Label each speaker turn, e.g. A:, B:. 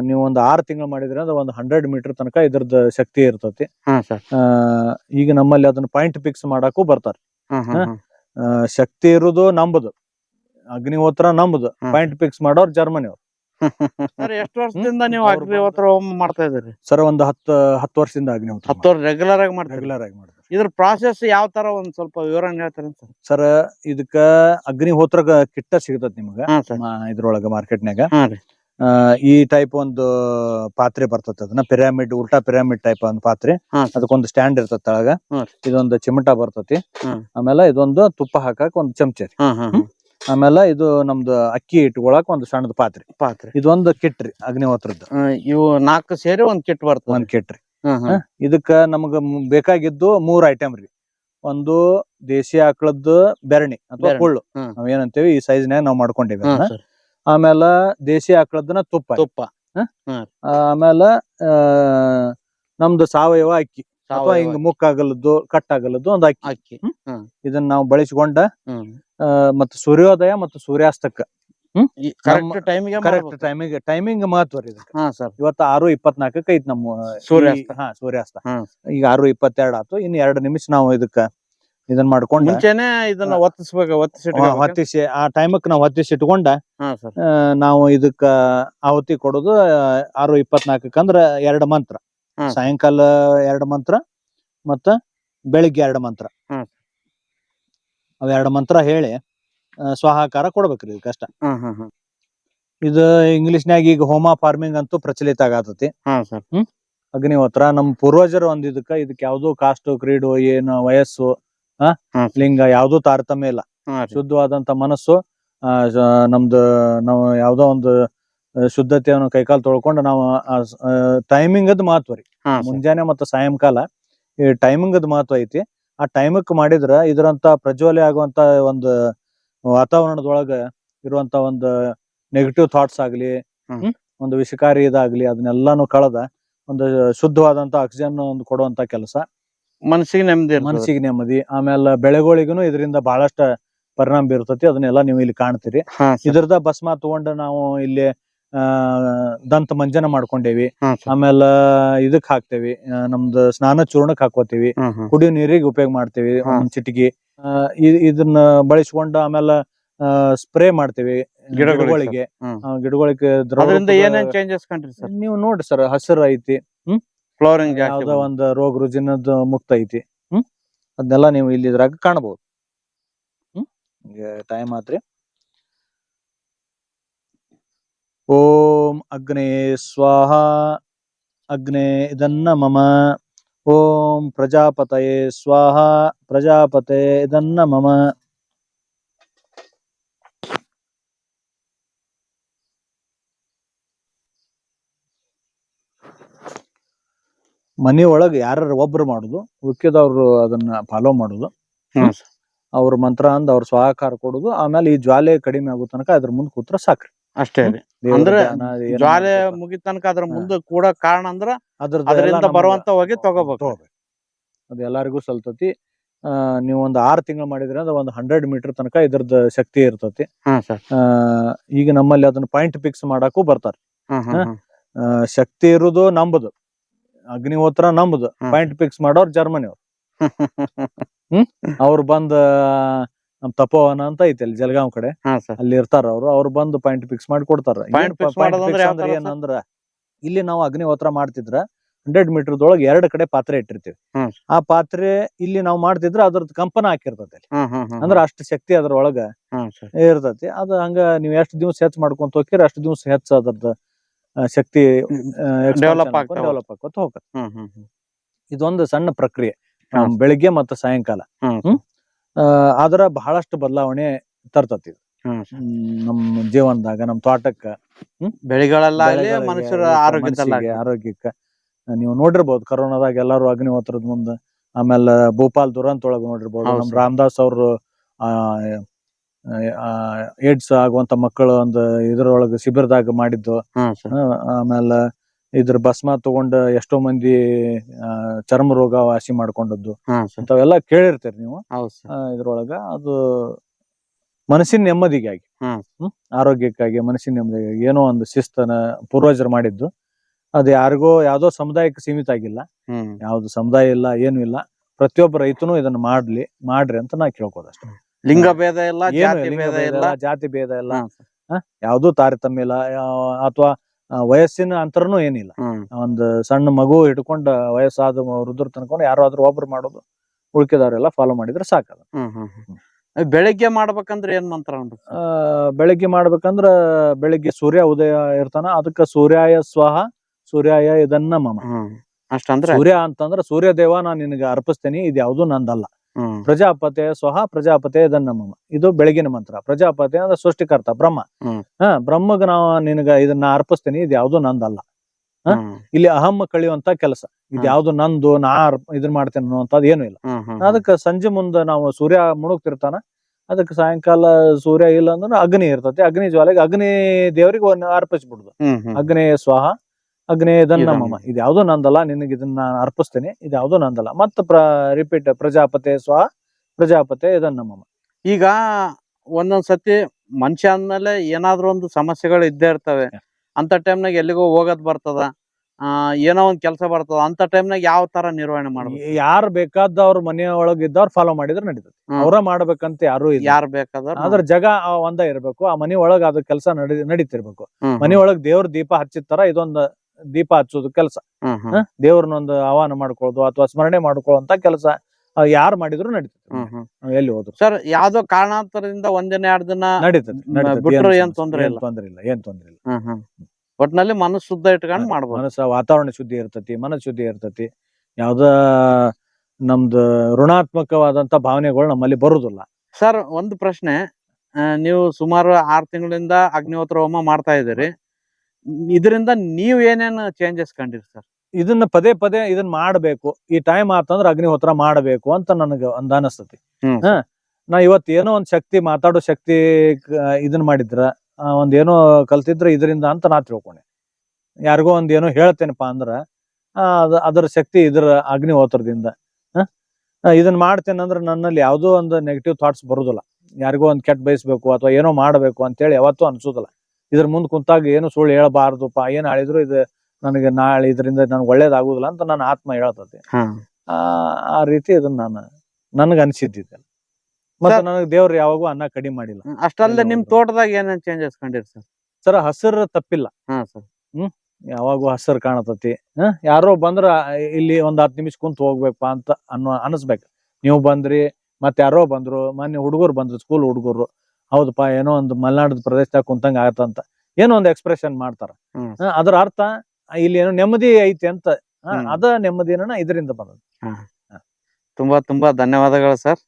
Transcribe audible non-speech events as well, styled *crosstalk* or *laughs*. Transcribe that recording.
A: ನೀವು ಒಂದು ಆರು ತಿಂಗಳು ಮಾಡಿದ್ರೆ ಅಂದ್ರೆ ಒಂದು ಹಂಡ್ರೆಡ್ ಮೀಟರ್ ತನಕ ಇದ್ರದ್ದು ಶಕ್ತಿ ಇರ್ತತಿ.
B: ಹಾ ಸರ್
A: ಈಗ ನಮ್ಮಲ್ಲಿ ಅದನ್ನ ಪಾಯಿಂಟ್ ಫಿಕ್ಸ್ ಮಾಡಕ್ಕೂ ಬರ್ತಾರೆ. ಶಕ್ತಿ ಇರೋದು ನಂಬುದು. ಅಗ್ನಿಹೋತ್ರ ನಂಬುದು. ಪಾಯಿಂಟ್ ಫಿಕ್ಸ್ ಮಾಡೋರು ಜರ್ಮನಿ ಅವ್ರು *laughs*
B: ಸರ್ ಎಷ್ಟು ವರ್ಷದಿಂದ ನೀವು ಅಗ್ನಿಹೋತ್ರ ಮಾಡ್ತಾ ಇದ್ದೀರಿ?
A: ಸರ್ ಒಂದು ಹತ್ತು ಹತ್ತು ವರ್ಷದಿಂದ ಅಗ್ನಿಹೋತ್ರ
B: ಹತ್ತು ವರ್ಷ ರೆಗ್ಯುಲರ್ ಆಗಿ ಮಾಡ್ತೀರಿ?
A: ರೆಗ್ಯುಲರ್ ಆಗಿ ಮಾಡ್ತಾರೆ
B: ಇದ್ರ ಪ್ರಾಸೆಸ್ ಯಾವ ತರ ಒಂದ್ ಸ್ವಲ್ಪ ವಿವರಣೆ ಹೇಳ್ತಾರೆ ಸರ್?
A: ಸರ್ ಇದಕ್ಕ ಅಗ್ನಿಹೋತ್ರ ಕಿಟ್ಟ ಸಿಗತೈತಿ ನಿಮ್ಗ. ಇದ್ರೊಳಗ
B: ರೀ.
A: ಈ ಟೈಪ್ ಒಂದು ಪಾತ್ರೆ ಬರ್ತದೆ ಅದನ್ನ ಪಿರಾಮಿಡ್ ಉಲ್ಟಾ ಪಿರಾಮಿಡ್ ಟೈಪ್ ಒಂದು ಪಾತ್ರೆ. ಅದಕ್ಕೊಂದು ಸ್ಟ್ಯಾಂಡ್ ಇರ್ತದೆ ತಳಗ. ಇದೊಂದು ಚಿಮಟ ಬರ್ತತಿ. ಆಮೇಲೆ ಇದೊಂದು ತುಪ್ಪ ಹಾಕಕ್ ಒಂದು ಚಮಚ. ಆಮೇಲೆ ಇದು ನಮ್ದು ಅಕ್ಕಿ ಇಟ್ಕೊಳಕ್ ಒಂದು ಸಣ್ಣದ ಪಾತ್ರೆ.
B: ಪಾತ್ರೆ.
A: ಇದೊಂದು ಕಿಟ್ ರೀ ಅಗ್ನಿಹೋತ್ರದ್ದು.
B: ಇವು ನಾಲ್ಕು ಸೇರಿ ಒಂದ್ ಕಿಟ್ ಬರ್ತದೆ.
A: ಒಂದ್ ಕಿಟ್ ರೀ.
B: ಹ್ಮ್ ಹ್ಮ್.
A: ಇದಕ್ಕ ನಮಗ ಬೇಕಾಗಿದ್ದು ಮೂರ್ ಐಟಮ್ ರೀ. ಒಂದು ದೇಶಿ ಆಕಳದ್ದು ಬೆರಣಿ ಅಥವಾ. ಕುಳ್ಳು.
B: ಹ್ಮ್.
A: ನಾವ್ ಏನಂತೇವಿ ಈ ಸೈಜ್ನ್ಯಾಗ ನಾವ್ ಮಾಡ್ಕೊಂಡಿವಿ ಆಮೇಲೆ ದೇಸಿ ಆಕಳದನ ತುಪ್ಪ.
B: ತುಪ್ಪ.
A: ಆಮೇಲ ಆ, ನಮ್ದು ಸಾವಯವ ಅಕ್ಕಿ. ಅಥವಾ ಹಿಂಗ್ ಮುಕ್ಕಾಗಲದ್ದು ಕಟ್ಟಾಗಲದ್ದು ಒಂದು ಅಕ್ಕಿ.
B: ಅಕ್ಕಿ.
A: ಇದನ್ನ ನಾವು ಬಳಸಿಕೊಂಡ ಮತ್ತೆ ಸೂರ್ಯೋದಯ ಮತ್ತು ಸೂರ್ಯಾಸ್ತಕ್ಕ.
B: ಕರೆಕ್ಟ್ ಟೈಮಿಗೆ
A: ಟೈಮಿಂಗ್ ಟೈಮಿಂಗ್ ಮಹತ್ವ ರೀ ಇವತ್ತು ಆರು ಇಪ್ಪತ್ನಾಲ್ಕಕ್ಕೆ ಐತಿ ನಮ್ಮ
B: ಸೂರ್ಯಾಸ್ತ.
A: ಹಾ ಸೂರ್ಯಾಸ್ತ. ಈಗ ಆರು ಇಪ್ಪತ್ತೆರಡು ಆತು. ಇನ್ನು ಎರಡು ನಿಮಿಷ ನಾವು ಇದಕ್ಕ ಇದನ್ನ ಮಾಡ್ಕೊಂಡು.
B: ಮುಂಚೆನೆ ಇದನ್ನ ಒತ್ತಿಸ್ಬೇಕು ಒತ್ತಿಸಿ
A: ಹೊತ್ತಿಸಿ ಆ ಟೈಮಕ್ ನಾವು ಹೊತ್ತಿಸಿ ಇಟ್ಕೊಂಡ. ಆ, ನಾವು ಇದಕ್ಕ ಆಹುತಿ ಕೊಡೋದು ಆ, ಆರು ಇಪ್ಪತ್ನಾಲ್ಕಕ್ಕೆ ಅಂದ್ರ ಎರಡು ಮಂತ್ರ.
B: ಹ್ಮ್.
A: ಸಾಯಂಕಾಲ ಎರಡ್ ಮಂತ್ರ ಮತ್ತ ಬೆಳಿಗ್ಗೆ ಎರಡ್ ಮಂತ್ರ.
B: ಹ್ಮ್.
A: ಅವ್ ಎರಡು ಮಂತ್ರ ಹೇಳಿ ಸ್ವಹಾಕಾರ ಸ್ವಾಹಾಕಾರ ಕೊಡ್ಬೇಕ್ರಿ ಇದಕ್ಕಷ್ಟ ಇದು ಇಂಗ್ಲಿಷ್ನ್ಯಾಗ ಈಗ ಹೋಮ ಫಾರ್ಮಿಂಗ್ ಅಂತೂ ಪ್ರಚಲಿತ ಆಗತೈತಿ. ಅಗ್ನಿಹೋತ್ರ ನಮ್ಮ ಪೂರ್ವಜರು ಒಂದ್ ಇದಕ್ಕ ಇದಕ್ ಯಾವ್ದೋ ಕಾಸ್ಟ್ ಕ್ರೀಡು ಏನು ವಯಸ್ಸು ಆ? ಲಿಂಗ ಯಾವ್ದು ತಾರತಮ್ಯ ಇಲ್ಲ. ಶುದ್ಧವಾದಂತ ಮನಸ್ಸು ಆ, ನಮ್ದು ನಾವು ಯಾವ್ದೋ ಒಂದು ಶುದ್ಧತೆಯನ್ನು ಕೈಕಾಲು ತೊಳ್ಕೊಂಡು ನಾವು ಟೈಮಿಂಗ್ ಅದ್ ಮಹತ್ವ ರೀ. ಮುಂಜಾನೆ ಮತ್ತು ಸಾಯಂಕಾಲ ಈ ಟೈಮಿಂಗ್ ಅದ್ ಮಹತ್ವ ಐತಿ. ಆ ಟೈಮಕ್ ಮಾಡಿದ್ರ ಇದರಂತ ಪ್ರಜ್ವಲಿ ಆಗುವಂತ ಒಂದು ವಾತಾವರಣದೊಳಗ ಇರುವಂತ ಒಂದು ನೆಗೆಟಿವ್ ಥಾಟ್ಸ್ ಆಗ್ಲಿ ಒಂದು ವಿಷಕಾರಿ ಇದಾಗ್ಲಿ ಅದನ್ನೆಲ್ಲಾನು ಕಳೆದ ಒಂದು ಶುದ್ಧವಾದಂತ ಆಕ್ಸಿಜನ್ ಒಂದು ಕೊಡುವಂತ ಕೆಲಸ.
B: ಮನಸ್ಸಿಗೆ ನೆಮ್ಮದಿ.
A: ಮನಸ್ಸಿಗೆ ನೆಮ್ಮದಿ ಆಮೇಲೆ ಬೆಳೆಗಳಿಗೂ ಇದರಿಂದ ಬಹಳಷ್ಟ ಪರಿಣಾಮ ಬೀರ್ತತಿ ಅದನ್ನೆಲ್ಲ ನೀವು ಇಲ್ಲಿ ಕಾಣ್ತೀರಿ. ಇದರದ ಭಸ್ಮ ತಗೊಂಡು ನಾವು ಇಲ್ಲಿ ಆ ದಂತ ಮಂಜನ ಮಾಡ್ಕೊಂಡೇವಿ. ಆಮೇಲ ಇದಕ್ ಹಾಕ್ತೇವಿ ನಮ್ದು ಸ್ನಾನ ಚೂರ್ಣಕ್ ಹಾಕೋತೀವಿ ಕುಡಿಯೋ ನೀರಿಗೆ ಉಪಯೋಗ ಮಾಡ್ತೇವಿ. ಒಂದ್ ಚಿಟಿಕಿ. ಇದನ್ನ ಬಳಸ್ಕೊಂಡು ಆಮೇಲೆ ಸ್ಪ್ರೇ ಮಾಡ್ತೇವಿ
B: ಗಿಡಗಳಿಗೆ
A: ಗಿಡಗಳಿಗೆ.
B: ಏನೇನ್ ಚೇಂಜಸ್ ಕಂಡ್ರಿ ಸರ್?
A: ನೀವು ನೋಡ್ರಿ ಸರ್ ಹಸಿರು ಐತಿ.
B: ಫ್ಲೋರಿಂಗ್ ಜಾಸ್ತಿ
A: ಯಾವ್ದೋ ಒಂದ್ ರೋಗ ರುಜಿನದ ಮುಕ್ತ ಐತಿ. ಹ್ಮ್? ಅದನ್ನೆಲ್ಲ ನೀವು ಇಲ್ಲಿ ಇದ್ರಾಗ ಕಾಣಬಹುದು ಹ್ಮ್ ಟೈಮ್ ಆತ್ರಿ ಓಂ ಅಗ್ನೇ ಸ್ವಾಹ. ಅಗ್ನೇ ಇದನ್ನ ಮಮ. ಓಂ ಪ್ರಜಾಪತಯೇ ಸ್ವಾಹ. ಪ್ರಜಾಪತೇ ಇದನ್ನ ಮಮ. ಮನಿ ಒಳಗ ಯಾರು ಒಬ್ರು ಮಾಡುದು ಉಕ್ಕಿದವ್ರು ಅದನ್ನ ಫಾಲೋ ಮಾಡುದು.
B: ಹ್ಮ್. ಸರ್.
A: ಅವ್ರ ಮಂತ್ರ ಅಂದ್ ಅವ್ರ ಸ್ವಾಕಾರ ಕೊಡುದು ಆಮೇಲೆ ಈ ಜ್ವಾಲೆ ಕಡಿಮೆ ಆಗೋ ತನಕ ಅದ್ರ ಮುಂದ್ ಕೂತ್ರ ಸಾಕ್ರಿ.
B: ಅಷ್ಟೇ ರೀ.
A: ದೇವ್ರ
B: ಅಂದ್ರೆ
A: ಧ್ಯಾನ ಏನ್
B: ಜ್ವಾಲೆ
A: ಮಾಡ್ಬೇಕು?
B: ಮುಗಿದ ತನಕ ಅದ್ರ ಮುಂದೆ ಕೂಡ ಕಾರಣ ಅಂದ್ರ
A: ಅದ್ರದ್ದು
B: ಅದರಿಂದ
A: ನಮ್ಗೆ
B: ಬರುವಂತ ಹೋಗಿ ತಗೋಬೇಕು.
A: ಅದ ಅದು ಎಲ್ಲಾರಿಗೂ ಸಲ್ತತಿ. ಆ ನೀವು ಒಂದ್ ಆರ್ ತಿಂಗಳು ಮಾಡಿದ್ರೆ ಅಂದ್ರೆ ಒಂದ್ ಹಂಡ್ರೆಡ್ ಮೀಟರ್ ತನಕ ಇದ್ರದ ಶಕ್ತಿ ಇರ್ತತಿ.
B: ಹಾ ಸರ್.
A: ಆ ಈಗ ನಮ್ಮಲ್ಲಿ ಅದನ್ನ ಪಾಯಿಂಟ್ ಫಿಕ್ಸ್ ಮಾಡಕ್ಕೂ ಬರ್ತಾರೆ. ಆ, ಶಕ್ತಿ ಇರುದು ನಂಬುದು. ಅಗ್ನಿಹೋತ್ರ ನಮ್ದು.
B: ಹ್ಮ್.
A: ಪಾಯಿಂಟ್ ಫಿಕ್ಸ್ ಮಾಡೋರು ಜರ್ಮನಿ ಅವ್ರು. *laughs* ಅವ್ರು ಬಂದ ನಮ್ ತಪೋವನ ಅಂತ ಐತಿ ಅಲ್ಲಿ ಜಲಗಾಂವ್ ಕಡೆ.
B: ಹಾ ಸರ್.
A: ಅಲ್ಲಿ ಇರ್ತಾರ ಅವ್ರು. ಅವ್ರು ಬಂದು ಪಾಯಿಂಟ್ ಫಿಕ್ಸ್ ಮಾಡಿ ಕೊಡ್ತಾರ.
B: Point fix ಮಾಡೋದಂದ್ರೆ ಯಾವ ತರ ಸರ್?
A: ಏನಂದ್ರ ಇಲ್ಲಿ ನಾವು ಅಗ್ನಿಹೋತ್ರ ಮಾಡ್ತಿದ್ರ ಹಂಡ್ರೆಡ್ ಮೀಟರ್ ದೊಳಗೆ ಎರಡು ಕಡೆ ಪಾತ್ರೆ ಇಟ್ಟಿರ್ತೀವಿ.
B: ಹ್ಮ್.
A: ಆ ಪಾತ್ರೆ ಇಲ್ಲಿ ನಾವು ಮಾಡ್ತಿದ್ರ ಅದ್ರದ್ದು ಕಂಪನ ಹಾಕಿರ್ತೈತಿ ಅಲ್ಲಿ.
B: ಹ್ಮ್ ಹ್ಮ್ ಹ್ಮ್
A: ಅಂದ್ರ ಅಷ್ಟು ಶಕ್ತಿ ಅದ್ರೊಳಗ
B: ಹ್ಮ್ ಸರ್.
A: ಇರ್ತೈತಿ. ಅದ ಹಂಗ ನೀವ್ ಎಷ್ಟು ದಿವ್ಸ ಹೆಚ್ಚ ಮಾಡ್ಕೊಂತ ಹೋಗ್ತೀರ ಅಷ್ಟು ದಿವ್ಸ ಹೆಚ್ಚ ಅದ್ರದ್ದು ಶಕ್ತಿ ಡೆವಲಪ್ ಡೆವಲಪ್
B: ಹ್ಮ್ ಹ್ಮ್
A: ಇದೊಂದು ಸಣ್ಣ ಪ್ರಕ್ರಿಯೆ. ಬೆಳಿಗ್ಗೆ ಮತ್ತು ಸಾಯಂಕಾಲ.
B: ಹ್ಮ್
A: ಆದ್ರ ಬಹಳಷ್ಟು ಬದಲಾವಣೆ ತರ್ತತಿ ನಮ್ಮ ಜೀವನದಾಗ ನಮ್ಮ ತೋಟಕ್ಕ
B: ಬೆಳೆಗಳಲ್ಲಾಗ್ಲಿ ಮನುಷ್ಯರ ಆರೋಗ್ಯದಲ್ಲಾಗ್ಲಿ
A: ಆರೋಗ್ಯಕ್ಕ. ನೀವು ನೋಡಿರ್ಬೋದು ಕರೋನಾದಾಗ ಎಲ್ಲಾರು ಅಗ್ನಿಹೋತ್ರದ ಮುಂದ ಆಮೇಲೆ ಭೂಪಾಲ್ ದುರಂತ ಒಳಗ್ ನೋಡಿರ್ಬೋದು ನಮ್ ರಾಮದಾಸ್ ಅವರು ಆ ಏಡ್ಸ್ ಆಗುವಂತ ಮಕ್ಕಳು ಒಂದು ಇದ್ರೊಳಗ ಶಿಬಿರದಾಗ ಮಾಡಿದ್ದು. ಆಮೇಲೆ ಇದ್ರ ಭಸ್ಮ ತಗೊಂಡ ಎಷ್ಟೋ ಮಂದಿ ಚರ್ಮ ರೋಗ ವಾಸಿ ಮಾಡ್ಕೊಂಡದ್ದು. ಇಂಥವೆಲ್ಲ ಕೇಳಿರ್ತೀರಿ ನೀವು. ಇದ್ರೊಳಗ ಅದು ಮನಸ್ಸಿನ ನೆಮ್ಮದಿಗಾಗಿ. ಆರೋಗ್ಯಕ್ಕಾಗಿ ಮನಸ್ಸಿನ ನೆಮ್ಮದಿಗಾಗಿ ಏನೋ ಒಂದು ಶಿಸ್ತನ ಪೂರ್ವಜರು ಮಾಡಿದ್ದು. ಅದು ಯಾರಿಗೋ ಯಾವ್ದೋ ಸಮುದಾಯಕ್ಕೆ ಸೀಮಿತ ಆಗಿಲ್ಲ. ಯಾವ್ದು ಸಮುದಾಯ ಇಲ್ಲ ಏನು ಇಲ್ಲ. ಪ್ರತಿಯೊಬ್ಬ ರೈತನು ಇದನ್ನ ಮಾಡ್ಲಿ ಮಾಡ್ರಿ ಅಂತ ನಾ ಕೇಳ್ಕೋದಷ್ಟೇ.
B: ಲಿಂಗ ಭೇದ ಇಲ್ಲ
A: ಏನು
B: ಜಾತಿ
A: ಲಿಂಗ
B: ಭೇದ ಇಲ್ಲ.
A: ಜಾತಿ ಭೇದ ಇಲ್ಲ.
B: ಹ್ಮ್.
A: ಯಾವ್ದು ತಾರತಮ್ಯ ಇಲ್ಲ ಅಥವಾ ವಯಸ್ಸಿನ ಅಂತರನು ಏನಿಲ್ಲ.
B: ಒಂದ್
A: ಒಂದು ಸಣ್ಣ ಮಗು ಹಿಡ್ಕೊಂಡ ವಯಸ್ಸಾದ ವೃದ್ಧರು ತನ್ಕೊಂಡು ಯಾರಾದ್ರೂ ಒಬ್ರು ಮಾಡೋದು ಉಳ್ಕಿದವ್ರೆಲ್ಲ ಫಾಲೋ ಮಾಡಿದ್ರೆ ಸಾಕದ.
B: ಹ್ಮ್ ಹ್ಮ್ ಹ್ಮ್. ಬೆಳಿಗ್ಗೆ ಮಾಡ್ಬೇಕಂದ್ರೆ ಏನ್ ಮಂತ್ರ
A: ಬೆಳಿಗ್ಗೆ ಮಾಡ್ಬೇಕಂದ್ರ ಬೆಳಿಗ್ಗೆ ಸೂರ್ಯ ಉದಯ ಇರ್ತಾನ ಅದಕ್ಕ ಸೂರ್ಯಾಯ ಸ್ವಹ ಸೂರ್ಯಾಯ ಇದನ್ನ ಮಮ.
B: ಹ್ಮ್. ಅಷ್ಟಂದ್ರೆ
A: ಸೂರ್ಯ ಅಂತಂದ್ರ ಸೂರ್ಯ ದೇವ ನಾನ್ ನಿನಗೆ ಅರ್ಪಿಸ್ತೇನೆ ಇದು ಯಾವುದು ನಂದಲ್ಲ. ಪ್ರಜಾಪತೆ ಸ್ವಹ ಪ್ರಜಾಪತಿ ಇದನ್ನ ಇದು ಬೆಳಗಿನ ಮಂತ್ರ. ಪ್ರಜಾಪತಿ ಅಂದ್ರೆ ಸೃಷ್ಟಿಕರ್ತ ಬ್ರಹ್ಮ. ಹ ಬ್ರಹ್ಮಗ ನಾವು ನಿನಗ ಇದನ್ನ ಅರ್ಪಿಸ್ತೇನೆ ಇದು ಯಾವ್ದು ನಂದಲ್ಲ. ಇಲ್ಲಿ ಅಹಮ್ಮ ಕಳಿಯುವಂತ ಕೆಲಸ. ಇದು. ಯಾವ್ದು ನಂದು ನಾ ಅರ್ಪ್- ಇದನ್ ಮಾಡ್ತೇನೆ ಅನ್ನುವಂಥದ್ದು ಏನು ಇಲ್ಲ. ಅದಕ್ಕೆ ಸಂಜೆ ಮುಂದ ನಾವು ಸೂರ್ಯ ಮುಳುಗ್ತಿರ್ತಾನ ಅದಕ್ಕೆ ಸಾಯಂಕಾಲ ಸೂರ್ಯ ಇಲ್ಲ ಅಂದ್ರೆ ಅಗ್ನಿ ಇರ್ತತಿ. ಅಗ್ನಿ ಜ್ವಾಲೆಗೆ ಅಗ್ನಿ ದೇವರಿಗೆ ಅರ್ಪಿಸ್ಬಿಡುದು. ಅಗ್ನಿ ಸ್ವಾಹ ಅಗ್ನಿ ಇದನ್ನ
B: ಇದನ್ನ.
A: ಮಮ. ಇದು ಯಾವ್ದು ನಂದಲ್ಲ ನಿನಗೆ ಇದನ್ನ ನಾನು ಅರ್ಪಿಸ್ತೇನೆ. ಇದು ಯಾವ್ದು ನಂದಲ್ಲ ಮತ್ತ ಪ್ರ ರಿಪೀಟ್ ಪ್ರಜಾಪತಿ ಸ್ವ ಪ್ರಜಾಪತಿ ಇದನ್ನ ಮಮ.
B: ಈಗ ಒಂದೊಂದ್ಸತಿ ಮನುಷ್ಯ ಅಂದ್ಮೇಲೆ ಏನಾದ್ರೂ ಒಂದು ಸಮಸ್ಯೆಗಳು ಇದ್ದೇ ಇರ್ತವೆ. ಅಂತ ಟೈಮ್ನಾಗ ಎಲ್ಲಿಗೋ ಹೋಗೋದ್ ಬರ್ತದ. ಆ ಏನೋ ಒಂದ್ ಕೆಲಸ ಬರ್ತದ. ಅಂತ ಟೈಮ್ನಾಗ ಯಾವ ತರ ನಿರ್ವಹಣೆ ಮಾಡಬೇಕು?
A: ಯಾರು ಬೇಕಾದ ಅವ್ರ ಮನೆಯೊಳಗ ಇದ್ದವ್ರು ಫಾಲೋ ಮಾಡಿದ್ರೆ ನಡೀತದೆ. ಅವರ ಮಾಡ್ಬೇಕಂತ ಯಾರು ಇಲ್ಲ.
B: ಯಾರ್ ಬೇಕಾದ್ರ
A: ಅದ್ರ ಜಗ ಒಂದ ಇರ್ಬೇಕು. ಆ ಮನಿ ಒಳಗ ಅದು ಕೆಲಸ ನಡಿ ನಡೀತಿರ್ಬೇಕು. ಮನಿ ಒಳಗ್ ದೇವ್ರ ದೀಪ ಹಚ್ಚಿರ್ತಾರ ಇದೊಂದು ದೀಪ ಹಚ್ಚೋದು ಕೆಲಸ. ದೇವ್ರನ್ನೊಂದು ಆಹ್ವಾನ ಮಾಡ್ಕೊಳ್ಳೋದು ಅಥವಾ ಸ್ಮರಣೆ ಮಾಡ್ಕೊಳ್ಳುವಂತ ಕೆಲಸ ಯಾರು ಮಾಡಿದ್ರು ನಡೀತದೆ. ಎಲ್ಲಿ ಹೋದ್ರು.
B: ಸರ್ ಯಾವ್ದೋ ಕಾರಣಾಂತರದಿಂದ ಒಂದಿನ ಎರಡು ದಿನ
A: ನಡೀತದೆ ಏನ್
B: ತೊಂದ್ರೆ ಇಲ್ಲ.
A: ತೊಂದ್ರೆ ಇಲ್ಲ ಏನ್ ತೊಂದ್ರೆ ಇಲ್ಲ.
B: ಹ್ಮ್ ಹ್ಮ್. ಒಟ್ನಲ್ಲಿ ಮನಸ್ಸು ಶುದ್ಧ ಇಟ್ಕೊಂಡು ಮಾಡ್ಬೋದು.
A: ಮನಸ್ಸ ವಾತಾವರಣ ಶುದ್ಧಿ ಇರ್ತತಿ ಮನಸ್ಸು ಶುದ್ಧಿ ಇರ್ತತಿ. ಯಾವ್ದ ನಮ್ದು ಋಣಾತ್ಮಕವಾದಂತ ಭಾವನೆಗಳು ನಮ್ಮಲ್ಲಿ ಬರುದಿಲ್ಲ.
B: ಸರ್ ಒಂದು ಪ್ರಶ್ನೆ. ನೀವು ಸುಮಾರು ಆರ್ ತಿಂಗಳಿಂದ ಅಗ್ನಿಹೋತ್ರ ಹೋಮ ಮಾಡ್ತಾ ಇದ್ದೀರಿ. ಇದರಿಂದ ನೀವ್ ಏನೇನು ಚೇಂಜಸ್ ಕಂಡಿರಿ ಸರ್
A: ಇದನ್ನ ಪದೇ ಪದೇ ಇದನ್ನ ಮಾಡ್ಬೇಕು. ಈ ಟೈಮ್ ಆತಂದ್ರ ಅಗ್ನಿಹೋತ್ರ ಮಾಡಬೇಕು ಅಂತ ನನಗೆ ಒಂದ್ ಅನಸ್ತತಿ. ಹಾ ನಾ ಇವತ್ ಏನೋ ಒಂದ್ ಶಕ್ತಿ ಮಾತಾಡೋ ಶಕ್ತಿ ಇದನ್ನ ಇದನ್ ಮಾಡಿದ್ರ ಒಂದ್ ಏನೋ ಕಲ್ತಿದ್ರ ಇದರಿಂದ ಅಂತ ನಾ ತಿಳ್ಕೊಂಡೆ. ಯಾರಿಗೋ ಒಂದ್ ಏನೋ ಹೇಳ್ತೇನಪ್ಪ ಅಂದ್ರ ಅದರ ಶಕ್ತಿ ಇದ್ರ ಅಗ್ನಿಹೋತ್ರದಿಂದ ಇದನ್ನ ಮಾಡ್ತೇನೆ ಅಂದ್ರೆ ನನ್ನಲ್ಲಿ ಯಾವ್ದೋ ಒಂದು ನೆಗೆಟಿವ್ ಥಾಟ್ಸ್ ಬರುದಿಲ್ಲ. ಯಾರಿಗೋ ಒಂದ್ ಕೆಟ್ಟ ಬಯಸ್ಬೇಕು ಅಥವಾ ಏನೋ ಮಾಡ್ಬೇಕು ಅಂತೇಳಿ ಯಾವತ್ತೂ ಅನ್ಸೋದಿಲ್ಲ. ಇದ್ರ ಮುಂದ್ ಕುಂತಾಗ ಏನು ಸುಳ್ಳು ಹೇಳಬಾರ್ದುಪ್ಪ ಏನ್ ಹೇಳಿದ್ರು ಇದು ನನಗೆ ನಾಳೆ ಇದರಿಂದ ನನ್ಗೆ ಒಳ್ಳೇದಾಗುದಿಲ್ಲ ಅಂತ ನನ್ನ ಆತ್ಮ ಹೇಳ್ತತಿ. ಆ ಆ ರೀತಿ ಇದನ್ನ ನಾನು ನನಗೆ ಅನ್ಸಿದ್ದಿದ್ದೆ. ಮತ್ತೆ ನನಗೆ ದೇವ್ರು ಯಾವಾಗೂ ಅನ್ನ ಕಡಿಮೆ ಮಾಡಿಲ್ಲ.
B: ಅಷ್ಟಲ್ಲದೆ ನಿಮ್ ತೋಟದಾಗ ಏನೇನ್ ಚೇಂಜಸ್ ಕಂಡಿರಿ ಸರ್?
A: ಸರ ಹಸಿರು ತಪ್ಪಿಲ್ಲ.
B: ಹ್ಮ್
A: ಯಾವಾಗೂ ಹಸಿರು ಕಾಣತತಿ. ಹ ಯಾರೋ ಬಂದ್ರ ಇಲ್ಲಿ ಒಂದ್ ಹತ್ತು ನಿಮಿಷ ಕುಂತ ಹೋಗ್ಬೇಕಪ್ಪ ಅಂತ ಅನ್ನೋ ಅನಿಸ್ಬೇಕು. ನೀವು ಬಂದ್ರಿ ಮತ್ತೆ ಯಾರೋ ಬಂದ್ರು ಮೊನ್ನೆ ಹುಡುಗರು ಬಂದ್ರು ಸ್ಕೂಲ್ ಹುಡುಗರು. ಹೌದಪ್ಪ ಏನೋ ಒಂದು ಮಲೆನಾಡದ ಪ್ರದೇಶದಾಗ ಕುಂತಂಗ ಆಗತ್ತಂತ. ಏನೋ ಒಂದು ಎಕ್ಸ್ಪ್ರೆಷನ್ ಮಾಡ್ತಾರ. ಅದ್ರ ಅರ್ಥ ಇಲ್ಲಿ ಏನೋ ನೆಮ್ಮದಿ ಐತಿ ಅಂತ. ಅದ ನೆಮ್ಮದಿನ ಇದರಿಂದ ಬಂದದ.
B: ತುಂಬಾ ತುಂಬಾ ಧನ್ಯವಾದಗಳು ಸರ್.